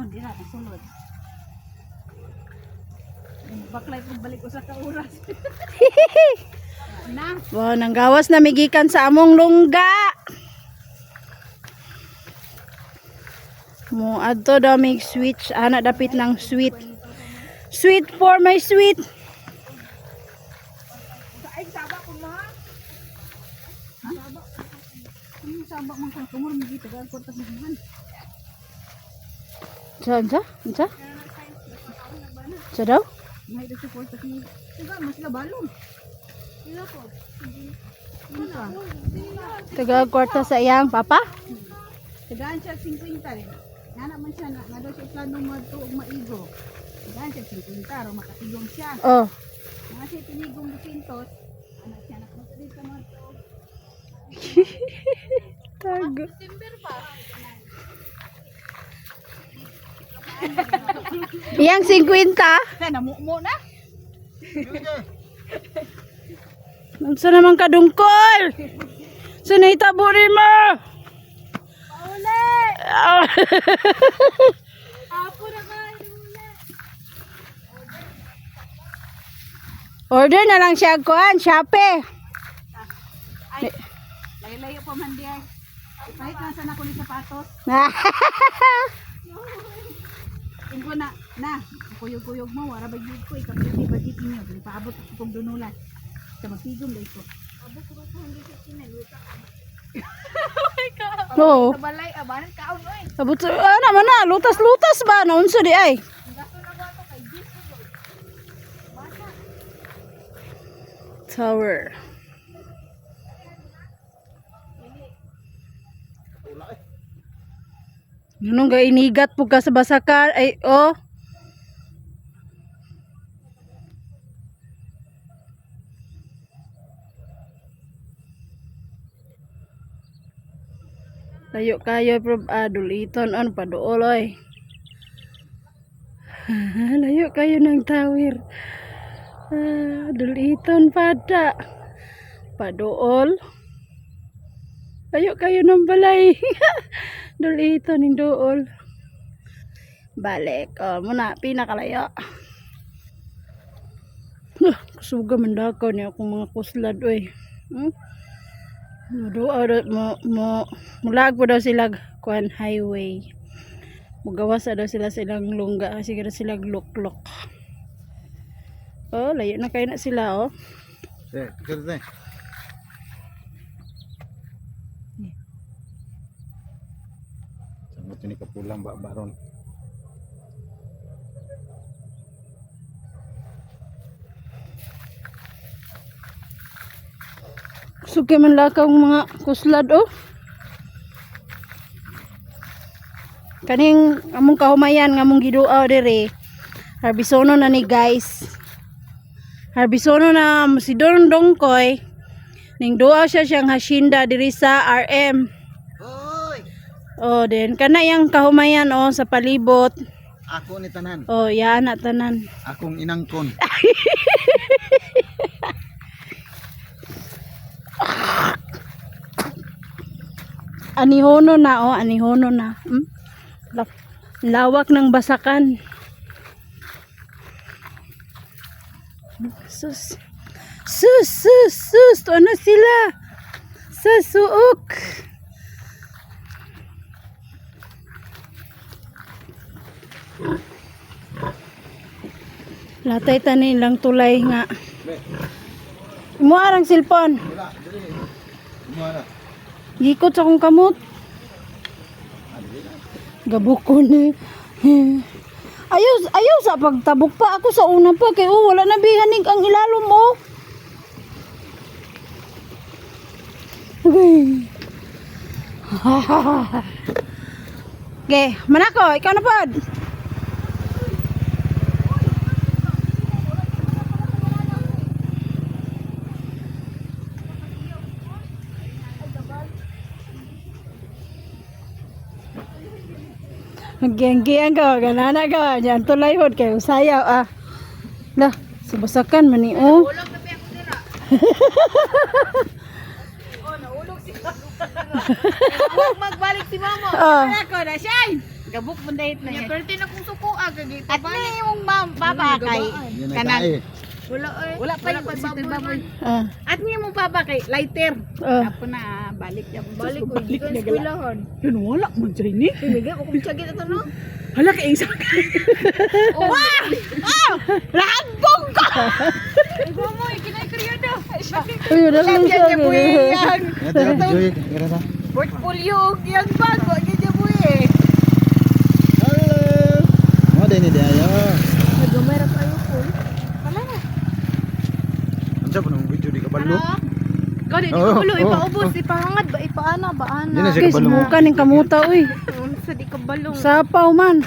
Oh, di na, sulod. Baklay kung balik ko sa kauras. na, Wow, nanggawas na migikan sa among lungga. Mo adto daw mig switch, ana dapit ng sweet. Sweet for my sweet. ay saba ko ma. Ha? Ano saba man kan kumur mi dito gan kontak mo man. Sa sa? Sa? Sa daw? May dito support sa ni. Diba mas la balon. Ila. Ila. Taga kwarta sa iyang papa? Tagaan siya 50 rin. Nga naman siya na, nga daw siya plano madto og maigo. Tagaan siya 50 ro makatigong siya. Oh. Nga siya tinigong 200. Anak siya nak mo sa madto. Tago. Iyang 50? Kaya namumo na. Unsa naman kadungkol? Sa naitabo rin mo? Pauli! Apo na ka. Order na lang siya kuan, Shopee. Ay, layo-layo pa man di ay. Kahit nasa na ko ni sapatos. Tingko na, na, kuyog-kuyog mo, wara ba yun ko, ikaw yung budget niyo, dili paabot ako kong dunulan. Sa magtigong dahil ko. Abot ko ko hindi siya kinaluta. Oo. Sa balay, abanan kaon oy. Abot sa, ah, naman na, lutas-lutas ba? Naunsa di ay. Ang gasto na ba ito kay Gis ko doy. Bata. Tower. Anong ga inigat po ka sa basakar? Ay, oh. Layo kayo prob adul iton on paduol oy. Layo kayo ng tawir. Ah, duliton pada. Paduol. Layo kayo ng balay. duliton ng duol. Balik. Oh, muna pinakalayo. Huh, kusuga mandakaw niya akong mga kuslad oy. Hmm? Doa mo mo mulag po daw sila kuan highway. Mugawas daw sila silang lungga kasi ganda sila luklok. Oh, layo na kayo na sila oh. Eh, pikir teh. Sangat ini kepulang Mbak Baron. Suki man lakaw mga kuslad oh. Kaning among kahumayan nga among giduaw dire. Harbisono na ni guys. Harbisono na si Don Dongkoy. Ning duaw siya siyang hasinda diri sa RM. Oh, then kana yang kahumayan oh sa palibot. ako ni tanan. Oh, yan na tanan. Akong inangkon. Anihono na oh, anihono na. Hmm? La- Lawak ng basakan. Sus. Sus, sus, sus. Na sila. Sa suok. Latay tani lang tulay nga. Mo arang silpon. Gikot sa akong kamot. Gabukon ni. Ayaw, ayaw sa pagtabok pa ako sa una pa kay oh, wala na bihanig ang ilalom mo. Okay. okay, manako, ikaw na pod. Genggian ka, ganana ka. Diyan tulay hod kayo. Sayaw ah. Lah, subasakan man ni oh. Ako dira. oh, naulog si Huwag magbalik si Momo. Ah. Ako na siya. Gabok mo dahit na Nya yan. perte na kung suko aga gito At na yung ma- baba kay kanang. Wala ay. wala pa yung baboy baboy. Ah. At niya mo baba kay lighter. Ah. Na balik ya Balik ko balik na eskwelahan. Yun wala mo dyan ni. Bigay ko kung sagit ito no. Hala kay isa. Oh, Ah! Lagbong ka. Igo mo ikinay kriyada. Uy, wala lang. Yan na. Portfolio yang bago mo eh. Hello. Mo din ni Dayo. Nagamay ra kayo ko. Wala na. Unsa pa video di kabalo? Gani di Oo, ko bulo oo, ipaubos ipahangad ba ipaana ba Di ana. na siya Guys, kabalo mo. muka ning kamuta uy. Sa di kabalo. Sapaw man.